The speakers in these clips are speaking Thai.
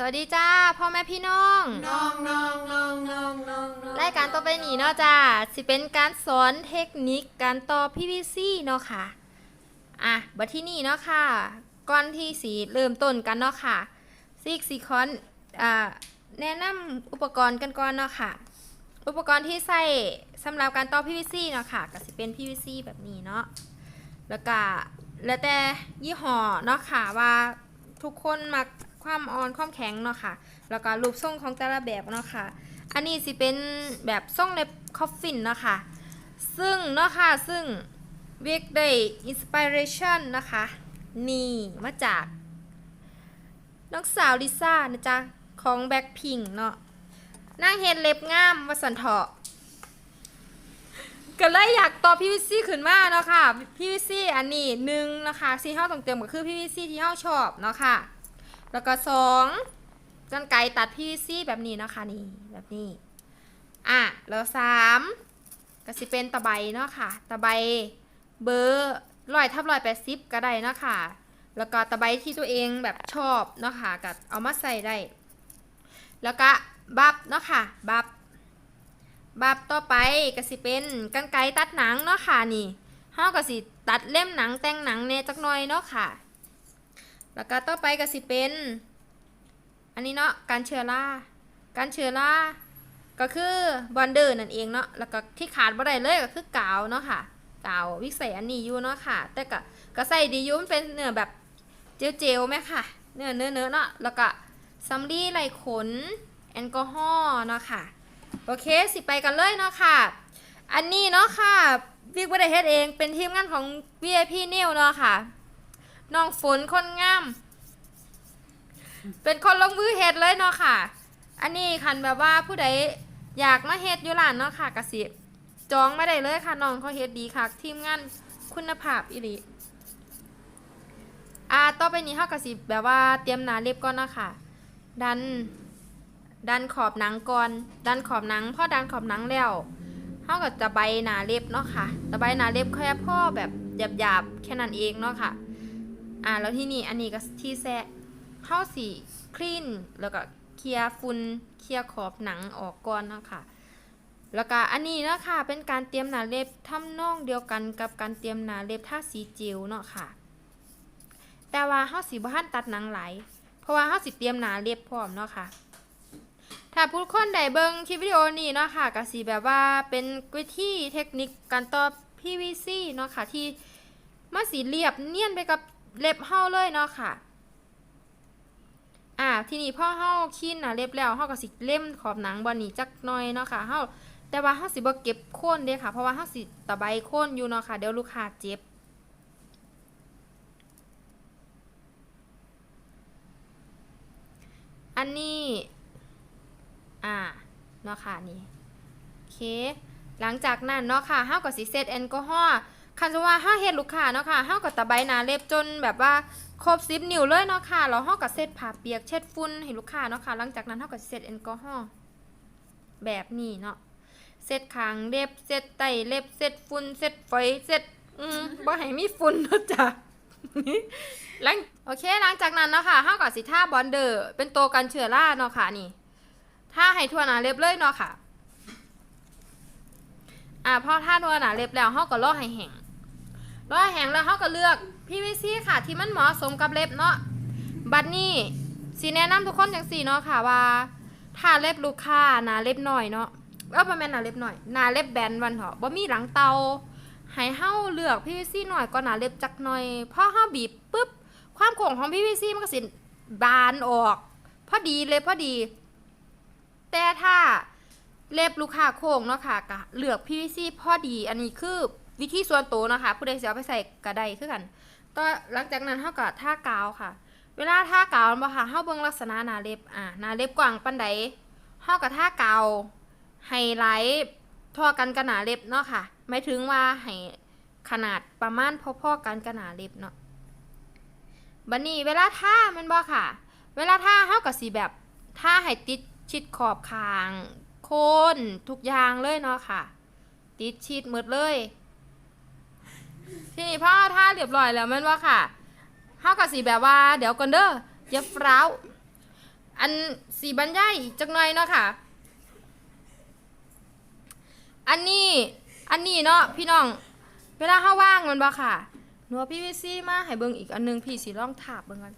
สวัสดีจ้าพ่อแม่พี่น้องน้องน้องน้องน้องน้องน้องรายการต่อไปนี้เนาะจ้าสิเป็นการสอนเทคนิคการต่อ PVC เนาะค่ะอะบัดที่นี่เนาะค่ะก่อนที่สีเริ่มต้นกันเนาะค่ะซิกซีคอนอ่าแนะนำอุปกรณ์กันก่อนเนาะค่ะ อุปกรณ์ที่ใส่สำหรับการต่อ PVC เนาะค่ะก็สิเป็น PVC แบบนี้เนาะแล้วก็แล้วแต่ยี่ห้อเนาะค่ะว่าทุกคนมัก ความอ่อนความแข็งเนาะค่ะ แล้วก็รูปทรงของแต่ละแบบเนาะค่ะ อันนี้สิเป็นแบบทรงเล็บคอฟฟินเนาะค่ะ ซึ่งเนาะค่ะซึ่งเวกได้อินสปิเรชันนะคะ นี่มาจากน้องสาวลิซ่านะจ๊ะ ของแบ็คพิงเนาะนางเห็นเล็บงามวสันเถาะก็เลยอยากต่อ PVC ขึ้นมาเนาะค่ะ PVC อันนี้หนึ่งนะคะที่เฮาต้องเตรียมก็คือ PVC ที่เฮาชอบเนาะค่ะ แล้วก็สองกันไกตัด PVC แบบนี้นะคะนี่แบบนี้อะแล้วสามก็สิเป็นตะไบเนาะค่ะตะไบเบอร์ร้อยทับร้อยแปดสิบก็ได้เนาะค่ะแล้วก็ตะไบที่ตัวเองแบบชอบเนาะค่ะก็เอามาใส่ได้ แล้วก็บับเนาะค่ะบับบับต่อไปก็สิเป็นกันไกตัดหนังเนาะค่ะนี่เฮาก็สิตัดเล่มหนังแต่งหนังเนจักหน่อยเนาะค่ะ แล้วก็ต่อไปก็สิเป็น อันนี้เนาะการเชื้อราการเชื้อราก็คือบอนเดอร์นั่นเองเนาะแล้วก็ที่ขาดบ่ได้เลยก็คือกาวเนาะค่ะกาววิกใส่อันนี้อยู่เนาะค่ะ แต่ก็ก็ใส่ดีอยู่มันเป็นเนื้อแบบเจลๆไหมค่ะ เนื้อเนื้อเนื้อเนาะแล้วก็ซัมลี่ไรขนแอลกอฮอล์เนาะค่ะโอเคสิไปกันเลยเนาะค่ะ อันนี้เนาะค่ะวิกบริเฮ็ดเองเป็นทีมงานของ VIP นิวเนาะค่ะ น้องฝนคนงาม เป็นคนลงมือเฮ็ดเลยเนาะค่ะ อันนี้คันแบบว่าผู้ใดอยากมาเฮ็ดอยู่ร้านเนาะค่ะกะสิจองมาได้เลยค่ะน้องเขาเฮ็ดดีค่ะ ทีมงานคุณภาพอีหลีอ่าต่อไปนี้เฮากสิแบบว่าเตรียมหนาเล็บก่อนเนาะค่ะ ดัน ดันขอบหนังก่อน ดันขอบหนังพอดันขอบหนังแล้วเท่ากับจะใบหนาเล็บเนาะค่ะจะใบหนาเล็บแค่พ่อแบบหยาบๆแค่นั้นเองเนาะค่ะ อ่าแล้วที่นี่อันนี้ก็ที่แซะเข้าสีคลีนแล้วก็เคลียร์ฝุ่นเคลียร์ขอบหนังออกก่อนเนาะค่ะแล้วก็อันนี้เนาะค่ะเป็นการเตรียมหนาเล็บทำนองเดียวกันกับการเตรียมหนาเล็บท่าสีเจลเนาะค่ะ แต่ว่าเฮาสีบ้านตัดหนังไหล เพราะว่าเฮาสิเตรียมหนาเล็บพร้อมเนาะค่ะ ถ้าผู้คนใดเบิ่งคลิปวิดีโอนี้เนาะค่ะก็สิแบบว่าเป็นวิธีเทคนิคการต่อ PVC เนาะค่ะที่มาสีเรียบเนียนไปกับ เล็บเฮาเลยเนาะค่ะ อ่า ทีนี้พ่อเฮาคีนนะเล็บแล้วเฮาก็สิเล่มขอบหนังบ่นี้จักหน่อยเนาะค่ะเฮาแต่ว่าเฮาสิบ่เก็บโคนเด้ค่ะ เพราะว่าเฮาสิตะไบโคนอยู่เนาะค่ะ เดี๋ยวลูกค้าเจ็บอันนี้ อ่า เนาะค่ะ นี่ โอเค หลังจากนั้นเนาะค่ะเฮาก็สิเซตแอลกอฮอล์ คันสมมุติว่าเฮาเฮ็ดลูกค้าเนาะค่ะเฮาก็ตะไบหนาเล็บจนแบบว่าครบ10นิ้วเลยเนาะค่ะแล้วเฮาก็เซตผ้าเปียกเช็ดฝุ่นให้ลูกค้าเนาะค่ะหลังจากนั้นเฮาก็สิเซตแอลกอฮอล์แบบนี้เนาะเซตคางเล็บเซตไตเล็บเซตฝุ่นเซตฝอยเซตอืมบ่ให้มีฝุ่นเนาะจ้ะหลังโอเคหลังจากนั้นเนาะค่ะเฮาก็สิทาบอนเดอร์เป็นตัวกันเชื้อราเนาะค่ะนี่ถ้าให้ทั่วหนาเล็บเลยเนาะค่ะอ่าพอถ้าทั่วหนาเล็บแล้วเฮาก็รอกให้แห้ง รอให้แห้งแล้วเฮาก็เลือก PVC ค่ะ ที่มันเหมาะสมกับเล็บเนาะ บัดนี้สีแนะนำทุกคนจังสี่เนาะค่ะว่าถ้าเล็บลูกค้าหนาเล็บหน่อยเนาะเออบ่แม่นหนาเล็บหน่อยหนาเล็บแบนวันเถาะบ่มีหลังเตาให้เฮาเลือก PVC หน่อยก็หนาเล็บจักหน่อยพอเฮาบีบปุ๊บความโค้งของ PVC มันก็สิบานออกพอดีเลยพอดี แต่ถ้าเล็บลูกค้าโค้งเนาะค่ะก็เลือก PVC พอดีอันนี้คือ วิธีส่วนตัวนะคะ ผู้ใดสิเอาไปใส่กระไดคือกันก็หลังจากนั้นเฮาก็ทากาวค่ะ เวลาท่ากาวบ่ค่ะเฮาเบิ่งลักษณะหนาเล็บอ่าหนาเล็บกว้างปานใดเฮาก็ทากาวให้ไลท์ทั่วกันกับหนาเล็บเนาะค่ะหมายถึงว่าให้ขนาดประมาณพอๆกันกับหนาเล็บเนาะบัดนี้เวลาท่ามันบ่ค่ะ เวลาท่าเฮาก็สิแบบท่าให้ติดชิดขอบคางโคนทุกอย่างเลยเนาะค่ะ ติดชิดหมดเลย ทีนี้พอท่าเรียบร้อยแล้วแม่นว่าค่ะเฮาก็สิแบบว่า เดี๋ยวก่อนเด้ออย่าฟร้าวอันสีบรรยายอีกจักหน่อยเนาะค่ะ อันนี้ อันนี้เนาะพี่น้อง เวลาเฮาว่างมันบ่ค่ะ หนูเอาพี่วิซี่มาให้เบิ่งอีกอันหนึงพี่สิลองถาบเบิ่งกัน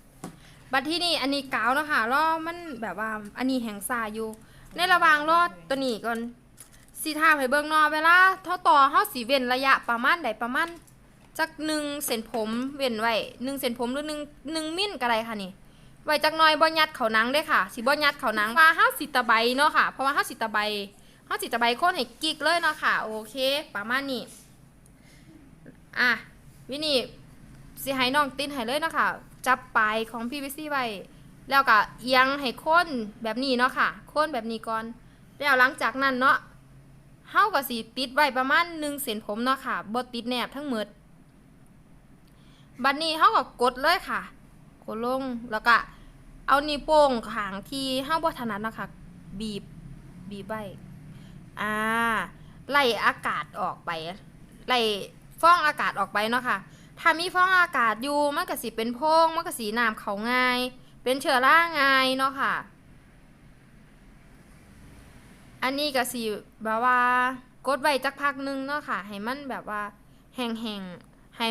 บัดที่นี่อันนี้กาวเนาะค่ะรอมันแบบว่าอันนี้แหงซาอยู่ ในระหว่างรอตัวนี้ก่อนสิถาให้เบิ่งเนาะเวลาเท่าต่อเฮาสิเว้นระยะประมาณใดประมาณ จักหนึ่งเส้นผมเว้นไว้หนึ่งเส้นผมหรือหนึ่งหนึ่งมิ้นก็ได้ค่ะนี่ไว้จักน่อยบ่ยัดเขานังเด้ค่ะ สิบ่ยัดเขานังว่าเฮาสิตะไบเนาะค่ะ เพราะว่าเฮาสิตะไบเฮาสิตะไบโคนให้กิกเลยเนาะค่ะ โอเค ประมาณนี้ อะ วินี่สิให้น้องติ้นให้เลยเนาะค่ะ จับปลายของพี่วิซี่ไว้ แล้วก็เอียงให้โคนแบบนี้เนาะค่ะ โคนแบบนี้ก่อน แล้วหลังจากนั้นเนาะเฮาก็สิติดไว้ประมาณ1เส้นผมเนาะค่ะบ่ติดแนบทั้งหมด บัดนี้เฮาก็กดเลยค่ะ กดลงแล้วก็เอานิ้วโป้งขางที่เฮาบ่ถนัดเนะคะบีบบีบไว้อ่าไล่อากาศออกไปไล่ฟองอากาศออกไปเนาะค่ะ ถ้ามีฟองอากาศอยู่มันก็สิเป็นโพงมันก็สีน้ำเขาง่าย เป็นเชื้อราง่ายเนาะค่ะ อันนี้ก็สิแบบว่ากดไว้จักพักหนึงเนาะค่ะ ให้มันแบบว่าแห้งๆให้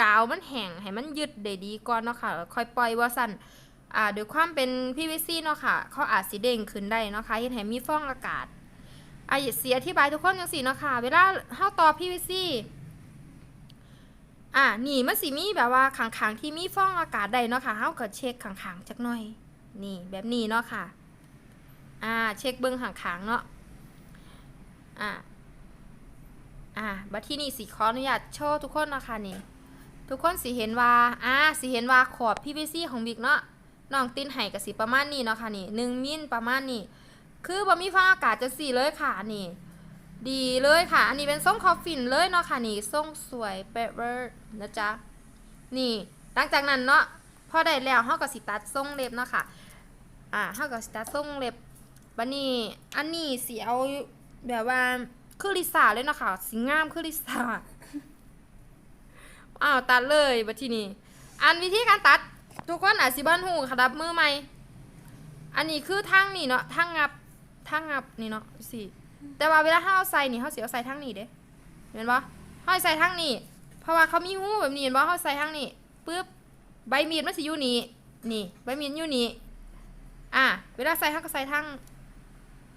กาวมันแห้งให้มันยึดได้ดีก่อนเนาะค่ะค่อยปล่อยว่าสั่นอ่าด้วยความเป็น PVC เนาะค่ะเขาอาจสิเด้งขึ้นได้เนาะค่ะเฮ็ดให้มีฟองอากาศอะสิอธิบายทุกคนจังซี่เนาะค่ะเวลาเฮาต่อ PVC อะนี่มันสิมีแบบว่าข้างๆที่มีฟองอากาศได้เนาะค่ะเฮาก็เช็คข้างๆจักหน่อย นี่แบบนี้เนาะค่ะอ่าเช็คเบิ่งข้างๆเนาะอ่าอ่าบัดที่นี่สิขออนุญาตโชว์ทุกคนเนาะคะนี่ ทุกคนสิเห็นว่าอ่าสิเห็นว่าขอบ PVC ของบิ๊กเนาะน้องติ้นไห้กับสิประมาณนี้เนาะค่ะนี่หนึ่งมิลประมาณนี้คือบ่มีฟองอากาศจะสีเลยค่ะนี่ ดีเลยค่ะ อันนี้เป็นส้มคอฟฟินเลยเนาะค่ะนี่ส้มสวยเป๊ะเวอร์นะจ๊ะนี่หลังจากนั้นเนาะพอได้แล้วเฮาก็สิตัดทรงเล็บเนาะค่ะอ่าเฮาก็สิตัดทรงเล็บบัดนี้อันนี้สิเอาแบบว่าคือลิซ่าเลยเนาะค่ะสิงามคือลิซ่า อ้าวตัดเลยบัดทีนี้อันวิธีการตัดทุกคนอาจสิบ้านหูครับมือใหม่ อันนี้คือทางนี่เนาะทางงับทางงับนี่เนาะสิแต่ว่าเวลาเฮาเอาใส่นี่เฮาเสิเอาใส่ทางนี้เด้เห็นบ่เฮาใส่ทางนี้เพราะว่าเขามีหูแบบนี้เห็นบ่เฮาใส่ทางนี้ปึ๊บใบมีดมันสิอยู่นี่นี่ใบมีดอยู่นี่อะเวลาใส่เฮาก็ใส่ทาง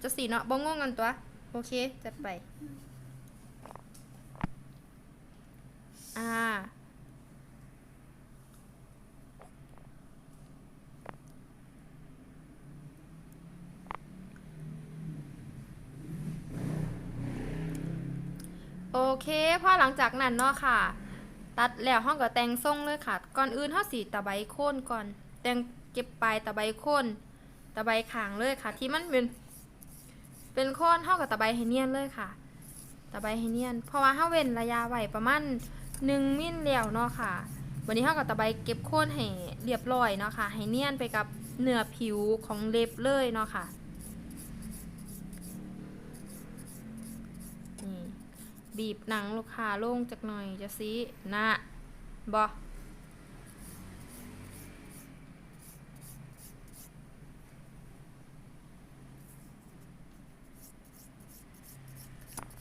จะสีเนาะบ่งงกันตัวโอเคจัดไป อ่า โอเคพอหลังจากนั้นเนาะค่ะ ตัดแล้วห้องก็แต่งทรงเลยค่ะ ก่อนอื่นเฮาสีตะไบโค่นก่อน แต่งเก็บปลายตะไบโค่นตะไบขางเลยค่ะ ที่มันเป็นเป็นโค่นเท่ากับตะไบให้เนียนเลยค่ะ ตะไบให้เนียน เพราะว่าเฮาเว้นระยะไหวประมาณ หนึ่งมิลแล้วเนาะค่ะ วันนี้เฮากับตะไบเก็บโค่นให้เรียบร้อยเนาะค่ะ ให้เนียนไปกับเนื้อผิวของเล็บเลยเนาะค่ะนี่บีบหนังลูกค้าลงจักหน่อยจะซีนะบอ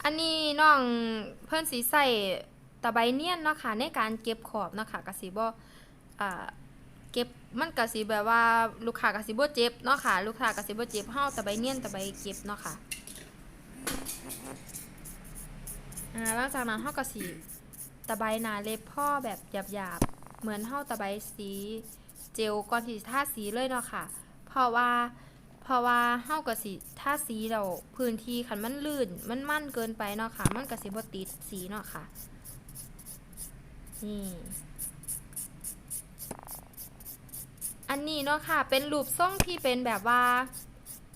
อันนี้น้องเพิ่อนสีใส่ ตะไบเนียนเนาะค่ะในการเก็บขอบเนาะค่ะกสิบ่อ่าเก็บมันกสิแบบว่าลูกค้ากสิบ่เจ็บเนาะค่ะลูกค้ากสิบ่เจ็บเฮาตะไบเนียนตะไบเก็บเนาะค่ะอ่าหลังจากนั้นเฮาก็สีตะไบหนาเล็บพ่อแบบหยาบๆ เหมือนเฮาตะไบสีเจลก่อนที่ทาสีเลยเนาะค่ะ เพราะว่าเพราะว่าเฮาก็สิทาสีเราพื้นที่คันมันลื่นมันมั่นเกินไปเนาะค่ะ มันก็สิบ่ติดสีเนาะค่ะ นี่อันนี้เนาะค่ะ เป็นรูปทรงที่เป็นแบบว่า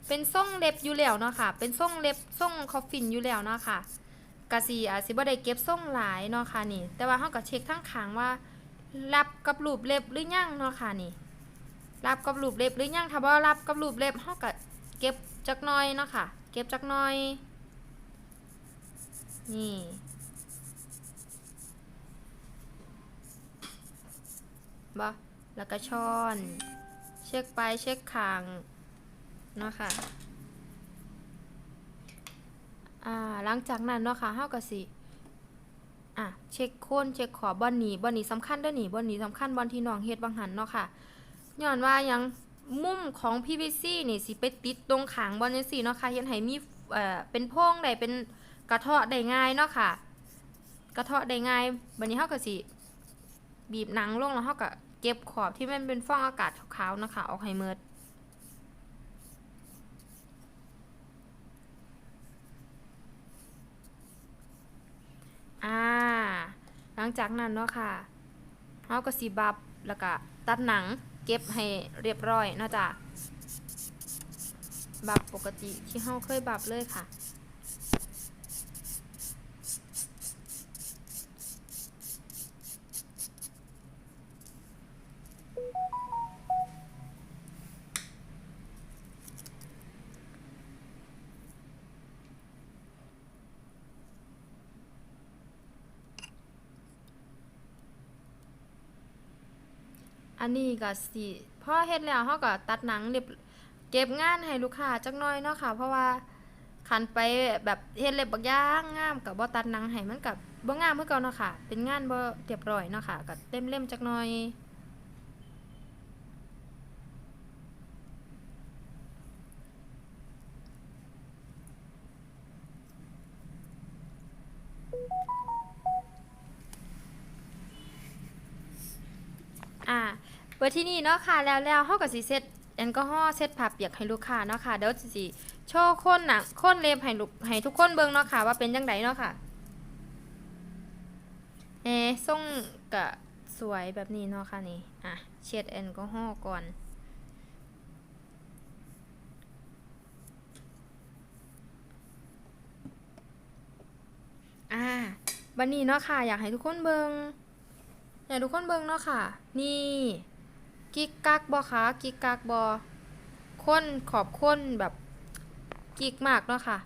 เป็นทรงเล็บอยู่แล้วเนาะค่ะ เป็นทรงเล็บทรงคอฟฟินอยู่แล้วเนาะค่ะกะสีอาจสิบ่ได้เก็บส่งหลายเนาะค่ะนี่ แต่ว่าเฮาก็เช็คทั้งขางว่า รับกับรูปเล็บหรือยังเนาะค่ะนี่ รับกับรูปเล็บหรือยังถ้าบ่รับกับรูปเล็บเฮาก็เก็บจักหน่อยเนาะค่ะ เก็บจักหน่อย นี่ บ่แล้วก็ช้อน เช็คไปเช็คขางเนาะค่ะอ่าหลังจากนั้นเนาะค่ะเฮาก็สิอะเช็คโคนเช็คขอบบอนนี้บอนนี้สำคัญเด้อนี่บอนนี้สำคัญบอนที่น้องเฮ็ดบางหันเนาะค่ะย้อนว่ายังมุมของ PVC นี่สิไปติดตรงขางบอนจังซี่เนาะค่ะเฮ็ดให้มีเอ่อเป็นโพรงได้เป็นกระเทาะได้ง่ายเนาะค่ะ กระเทาะได้ง่ายบัดนี้เฮาก็สิบีบหนังลงแล้วเฮาก็ เก็บขอบที่มันเป็นฟองอากาศขาวๆนะคะ ออกให้หมดอ่า หลังจากนั้นเนาะค่ะเฮาก็สิบับแล้วก็ตัดหนังเก็บให้เรียบร้อยเนาะจ้ะบับปกติที่เฮาเคยบับเลยค่ะ อันนี้ก็สิพอเฮ็ดแล้วเฮาก็ตัดหนังเรียบเก็บงานให้ลูกค้าจักหน่อยเนาะค่ะ เพราะว่าคันไปแบบเฮ็ดเล็บบักย่างงามก็บ่ตัดหนังให้มันก็บ่งามคือเก่าเนาะค่ะ เป็นงานบ่เรียบร้อยเนาะค่ะก็เต็มเล่มจักหน่อยอ่า เปิดที่นี่เนาะค่ะแล้วแล้วเฮาก็สิเซตแอลกอฮอล์เซตผ้าเปียกให้ลูกค้าเนาะค่ะเดี๋ยวสิโชว์คนหนังคนเล็บให้ลูกให้ทุกคนเบิ่งเนาะค่ะว่าเป็นจังไดเนาะค่ะเอะส่งกะสวยแบบนี้เนาะค่ะนี่อะเช็ดแอลกอฮอล์ก่อนอ่าวันนี้เนาะค่ะ อยากให้ทุกคนเบิงอยากให้ทุกคนเบิงเนาะค่ะ นี่ กิ๊กกักบอคะกิ๊กกักบอค้นขอบค้นแบบกิ๊กมากเนาะค่ะ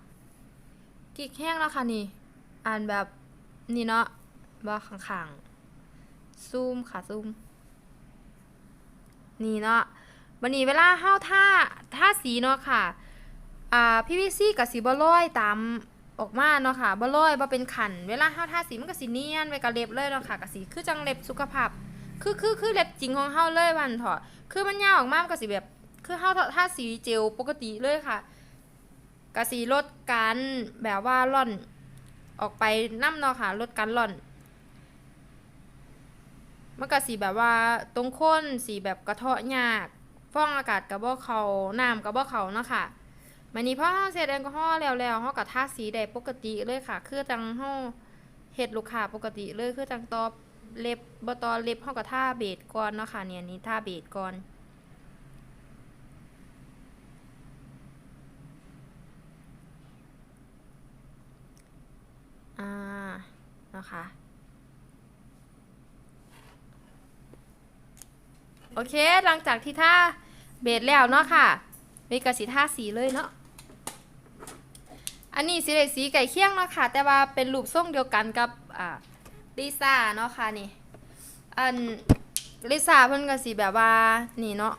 กิ๊กแห้งแล้วค่ะนี่ อ่านแบบนี่เนาะบอข้างๆซูมค่ะซูม นี่เนาะวันนี้เวลาเฮาท่าท่าสีเนาะค่ะ อ่าพี่วิซี่กับสีบอลอยตามออกมาเนาะค่ะบอลอยบ่เป็นขัน เวลาเฮาท่าสีมันก็สีเนียนไว้กับเล็บเลยเนาะค่ะกับสีคือจังเล็บสุขภาพ คือคือคือเล็บจริงของเฮาเลยวันเถอะคือมันยาวออกมามันก็สิแบบ คือเฮาทาสีเจลปกติเลยค่ะก็สีลดการแบบว่าร่อนออกไปน้ำเนาะค่ะลดการร่อน มันก็สีแบบว่าตรงข้นสีแบบกระเทาะยากฟองอากาศกับบ่เขาน้ำกับบ่เขาเนาะค่ะมันนี้พอเฮาเสร็จแอลกอฮอล์แล้วแล้วเฮาก็ทาสีได้ปกติเลยค่ะ คือจังเฮาเฮ็ดลูกค้าปกติเลยคือจังตอบ เล็บบตอเล็บเฮาก็ทาเบสก่อนเนาะค่ะเนี่ยนี้ท่าเบสก่อนอ่านะคะโอเคหลังจากที่ท่าเบสแล้วเนาะค่ะเบสกับสีท่าสีเลยเนาะอันนี้สีเหลสีไก่เคียงเนาะค่ะ แต่ว่าเป็นรูปทรงเดียวกันกับอ่า ลิซ่าเนาะค่ะนี่อันลิซ่าเพิ่นก็สีแบบว่านี่เนาะ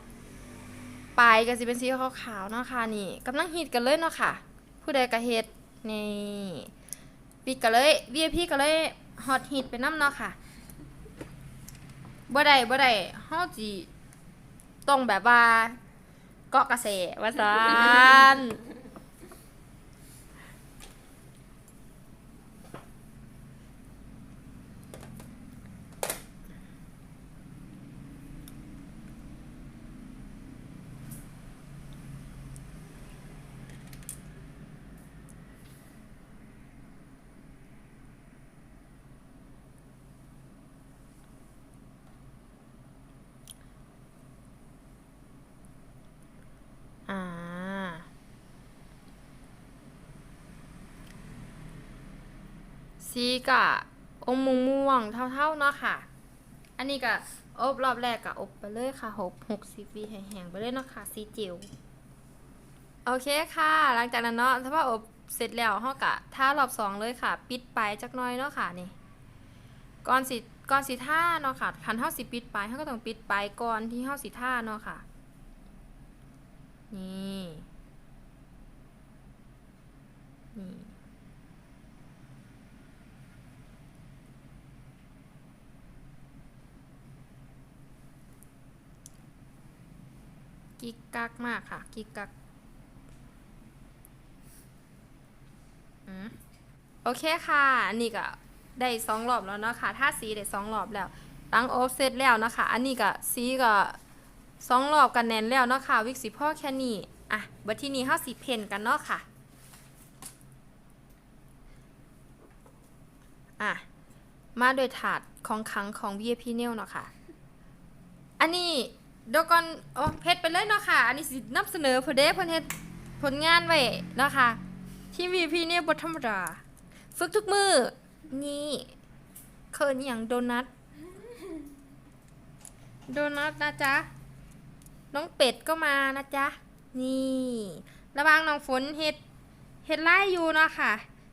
ปลายก็สิเป็นสีขาวๆเนาะค่ะนี่กำลังฮิตกันเลยเนาะค่ะ ผู้ใดก็เฮ็ดนี่ปีก็เลย VIP ก็เลยฮอตฮิตไปน้ำเนาะค่ะบ่ได้บ่ได้เฮาสิต้องแบบว่าเกาะกระแสว่าซั่น อ่า สีกะอมม่วงม่วงเท่าๆเนาะค่ะ อันนี้ก็อบรอบแรกกะอบไปเลยค่ะหกหกสิบวิแห้งๆไปเลยเนาะค่ะสีจิ๋วโอเคค่ะ หลังจากนั้นเนาะถ้าว่าอบเสร็จแล้วเฮากะท่ารอบสองเลยค่ะ ปิดไปจักน้อยเนาะค่ะนี่ก่อนสิก่อนสิท่าเนาะค่ะคันเฮาสิปิดไปเฮาก็ต้องปิดไปก่อนที่เฮาสิท่าเนาะค่ะ นี่ กิกกักมากค่ะ กิกกักอืมโอเคค่ะ อันนี้ก็ได้สองรอบแล้วเนาะค่ะถ้าสีได้สองรอบแล้วตั้งโอฟเซตแล้วนะคะ อันนี้ก็สีก็สองรอบกันแน่นแล้วเนาะค่ะ วิกสีพ่อแค่นี้ อะบัดที่นี้เฮาสีเพนกันเนาะค่ะ อะ มาโดยถาดของคังของ VIP เนลเนาะค่ะ อันนี้ เดี๋ยวก่อนโอ้เพชรไปเลยเนาะค่ะ อันนี้สินำเสนอเพอเด้เพิ่นเฮ็ดผลงานไว้เนาะค่ะ ที่ VIP เนี่ยบ่ธรรมดา ฝึกทุกมือ นี่เคินอย่างโดนัท โดนัทนะจ๊ะ น้องเป็ดก็มานะจ๊ะ นี่ ระวางน้องฝนเฮ็ดเฮ็ดไล่อยู่เนาะค่ะ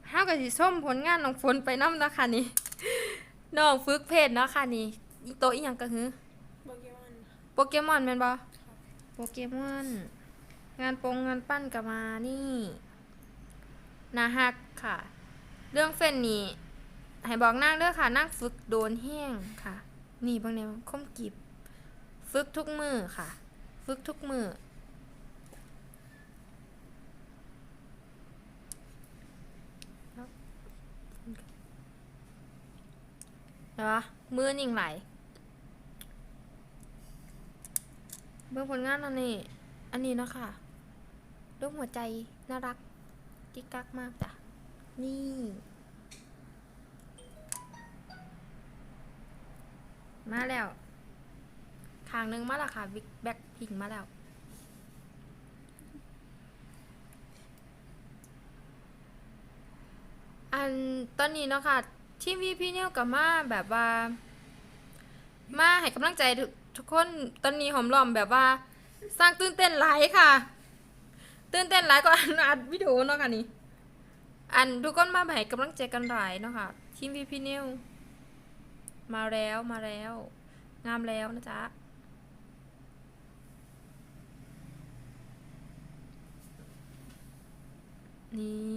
เฮาก็สิส้มผลงานน้องฝนไปนำเนาะค่ะนี่ น้องฝึกเพจเนาะค่ะนี่โตอีหยังก็หือ โปเกมอนแม่นบ่โปเกมอน งานปงงานปั้นก็มานี่นาฮักค่ะ เรื่องเฟ้นนี่ให้บอกนางเด้อค่ะนางฝึกโดนแห้งค่ะ นี่บางแนวคมกิบ ฝึกทุกมือค่ะ ฝึกทุกมือเดี๋ยวมือนิ่งไหล เบื้องผลงานอันนี้ อันนี้เนาะค่ะรูปหัวใจน่ารักกิ๊กกักมากจ้ะ นี่ มาแล้วทางหนึงมาแล้วค่ะวิกแบ็คพิงมาแล้วอันตอนนี้เนาะค่ะทีมวีพี่เนี่ยกับมาแบบว่า มาให้กำลังใจ ทุกคนตอนนี้หอมหล้อมแบบว่า สร้างตื่นเต้นหลายค่ะ ตื่นเต้นหลายก็อันอัดวิดีโอเนาะค่ะนี่อันทุกคนมาให้กำลังใจกันหลายเนาะค่ะทีมวีพีนิวมาแล้วมาแล้ว งามแล้วนะจ๊ะนี่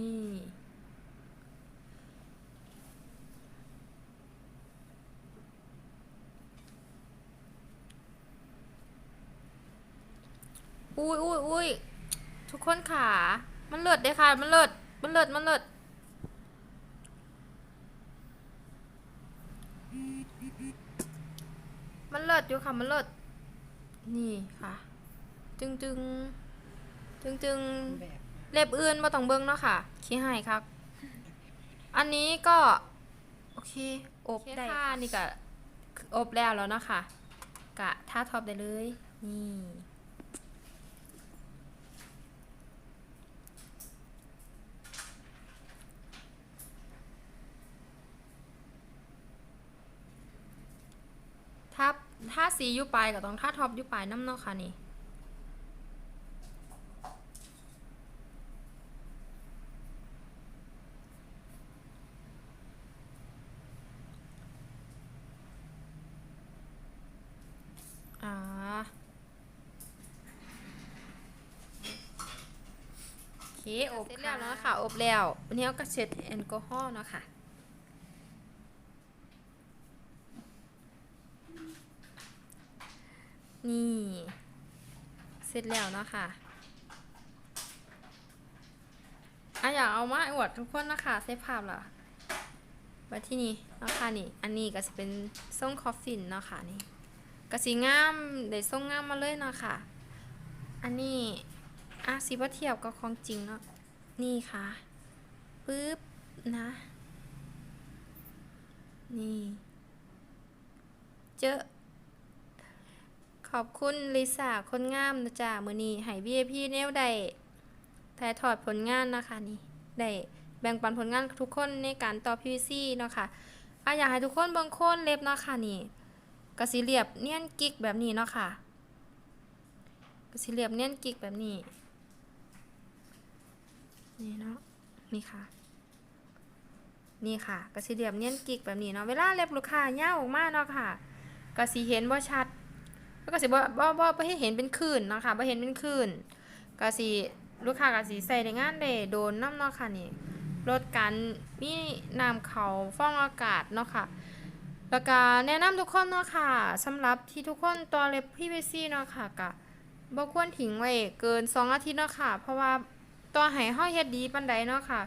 อุ้ยอุ้ยอุ้ยทุกคนขามันเลิศเด้ค่ะ มันเลิศมันเลิศมันเลิศมันเลิศอยู่ค่ะ มันเลิศนี่ค่ะ จึงจึงจึงจึงแบบเล็บอื่นมาต้องเบิ้งเนาะค่ะ ขี้หายครับ อันนี้ก็ โอเค อบได้ค่ะ นี่ก็อบแล้วแล้วเนาะค่ะ กะท่าท็อปได้เลย นี่ ถ้าถ้าสีอยู่ปลายก็ต้องท่าท็อปอยู่ปลายน้ำเนาะค่ะนี่อ่าโอเคอบเสร็จแล้วเนาะค่ะอบแล้ววันนี้เราก็เช็ดแอลกอฮอล์เนาะค่ะ นี่ เสร็จแล้วเนาะค่ะอะอยากเอามาอวดทุกคนนะคะเซฟภาพเหรอมาที่นี่เนาะค่ะนี่ อันนี้ก็จะเป็นส้มคอฟฟินเนาะค่ะนี่กสีงามได้ส่งงามมาเลยเนาะค่ะ อันนี้อะสิว่าเทียบกับของจริงเนาะนี่ค่ะปึ๊บนะ นี่ เจอ ขอบคุณลิซ่าคนงามนะจ๊ะมือนี้ให้ VIP แนวได้ถ่ายทอดผลงานนะคะนี่ได้แบ่งปันผลงานทุกคนในการต่อ PVC เนาะค่ะอะอยากให้ทุกคนบิ่งคนเล็บเนาะค่ะนี่กระสีเหลียบเนียนกิกแบบนี้เนาะค่ะกระสีเหลียบเนียนกิกแบบนี้นี่เนาะนี่ค่ะนี่ค่ะกระสีเหลียบเนียนกิกแบบนี้เนาะเวลาเล็บลูกค้าเย่าออกมาเนาะค่ะกระสีเห็นบ่าชัด แล้วก็สิบ่บ่บ่บ่ให้เห็นเป็นคลื่นนะคะบ่เห็นเป็นคลื่นกระสีลูกค้ากสีใส่ในงานได้โดนน้ำเนาะค่ะนี่ลดการมีน้ำเขาฟองอากาศเนาะค่ะแล้วก็แนะนำทุกคนเนาะค่ะสำหรับที่ทุกคนตัวเล็บพี่เวซี่เนาะค่ะก็บ่ควรทิ้งไว้เกิน 2 อาทิตย์เนาะค่ะ เพราะว่าต่อให้เฮาเฮ็ดดีปานใดเนาะค่ะ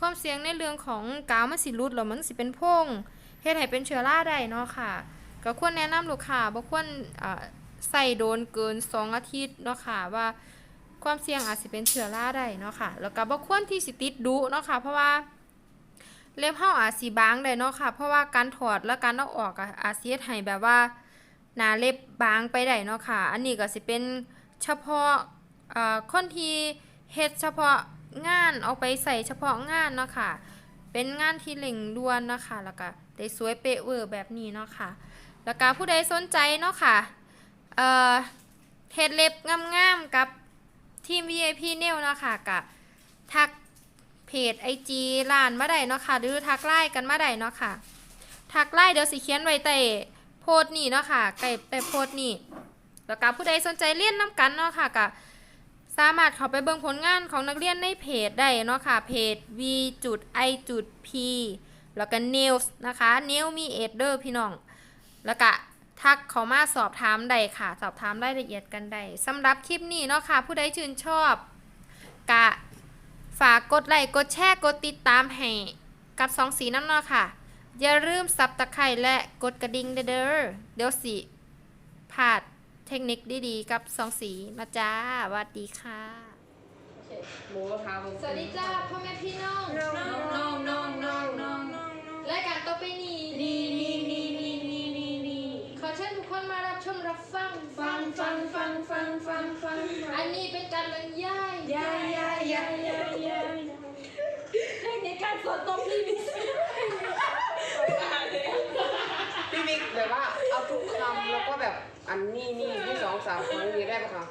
ความเสี่ยงในเรื่องของกาวมันสิหลุดแล้วมันสิเป็นพงเฮ็ดให้เป็นเชื้อราได้เนาะค่ะ ก็ควรแนะนำลูกค้าบ่ควรอ่า ใส่โดนเกิน 2 อาทิตย์เนาะค่ะว่าความเสี่ยงอาจสิเป็นเชื้อราได้เนาะค่ะแล้วก็บ่ควรที่สิติดดุเนาะค่ะเพราะว่าเล็บเฮาอาจสิบางได้เนาะค่ะ เพราะว่าการถอดและการเอาออกอาจสิเฮ็ดให้แบบว่าหน้าเล็บบางไปได้เนาะค่ะ อันนี้ก็สิเป็นเฉพาะเอ่อคนที่เฮ็ดเฉพาะงานเอาไปใส่เฉพาะงานเนาะค่ะ เป็นงานที่เร่งด่วนเนาะค่ะแล้วก็ได้สวยเป๊ะเวอร์แบบนี้เนาะค่ะ แล้วก็ผู้ใดสนใจเนาะค่ะ เอ่อเฮ็ดเล็บงามๆกับทีม VIP เนลเนาะค่ะกับทักเพจไอจีร้านมาได้เนาะค่ะหรือทักไลน์กันมาได้เนาะค่ะทักไลน์เดี๋ยวสิเขียนไว้ใต้โพสต์นี่เนาะค่ะใต้ใต้โพสต์นี่แล้วก็ผู้ใดสนใจเรียนน้กันเนาะค่ะก็สามารถเข้าไปเบิ่งผลงานของนักเรียนในเพจได้เนาะค่ะเพจ v จุด i จุด p แล้วก็ nails นะคะ nail มีเอเดอร์พี่น้อง แล้วก็ ทักเขามาสอบถามได้ค่ะ สอบถามรายละเอียดกันได้สำหรับคลิปนี้เนาะค่ะ ผู้ใดชื่นชอบกะฝากกดไลค์กดแชร์กดติดตามให้กับสองสีน้ำเนาะค่ะ อย่าลืมซับตะไคร่และกดกระดิ่งเด้อเด้อเดี๋ยวสิพลาดเทคนิคดีๆ กับสองสีนะจ้าสวัสดีค่ะ หมูกระทะมึงสวัสดีจ้าพ่อแม่พี่น้องน้องน้องน้องน้องน้องน้องรายการต่อไปนี้นี่นี่นี่นี่นี่นี่นี่ ขอเชิญทุกคนมารับชมรับฟัง ฟังฟังฟังฟังฟังฟัง อันนี้เป็น การบรรยายยายย่ายย่ายย่ายยายเทคนิคการสอนตบพี่มิกพี่มิกแบบว่าเอาทุกคำแล้วก็แบบอันนี้นี่ที่สองสามครั้งนี้ได้ปะคะ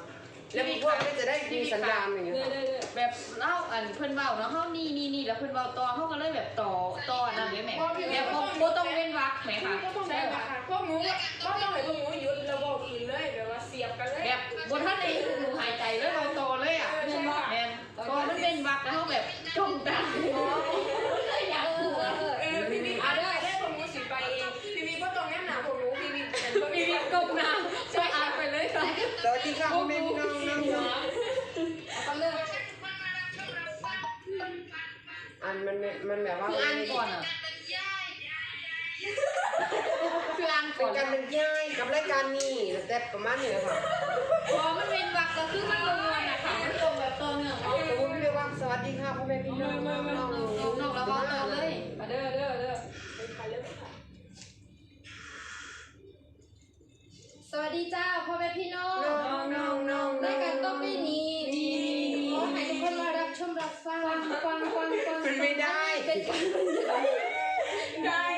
แล้วพวกนี้จะได้มีสัญญาณอย่างเงี้ยค่ะแบบเล่าอันเพิ่นเว้าเนาะเฮานี่นี่นี่แล้วเพิ่นเว้าต่อเฮาก็เลยแบบต่อต่ออันนั้นเลยแหม่แบบบ่บ่ต้องเว้นวรรคแหมค่ะใช่ค่ะพวกหนูก็ก็ต้องให้พวกหนูหยุดระบบอื่นเลยแบบว่าเสียบกันเลยแบบบ่ทันได้หนูหายใจเลยเราต่อเลยอะแม่นบ่แม่นพอมันเป็นวรรคแล้วเฮาแบบจ้องตาอยากรู้ว่าเออพี่บิ๊กอะได้ได้พวกหนูสิไปเองพี่บิ๊กก็ตรงนี้หนาพวกหนูพี่บิ๊กเป็นพวกมีพี่มีบิ๊กกบน้ำช่วยอ่านไปเลยค่ะสวัสดีค่ะพ่อแม่ อันมันมันแบบว่าคืออ่านก่อนอะคืออ่านเป็ก่อนนการบรรยายกับรายการนี้แต่ประมาณนี้ค่ะพอมันเว้นวรรคก็คือมันบ่ม่วนน่ะค่ะมันตรงแบบต่อเนื่องเอาสมมติพี่เรียกว่าสวัสดีค่ะพ่อแม่พี่น้องน้องน้องนอกแล้วเว้าต่อเลย มาเด้อเด้อเด้อไปเริ่มค่ะสวัสดีจ้าพ่อแม่พี่น้องน้องน้องน้องรายการต่อไปนี้ ฟังฟังฟังฟังเป็นไม่ได้ เป็นการบรรยาย ได้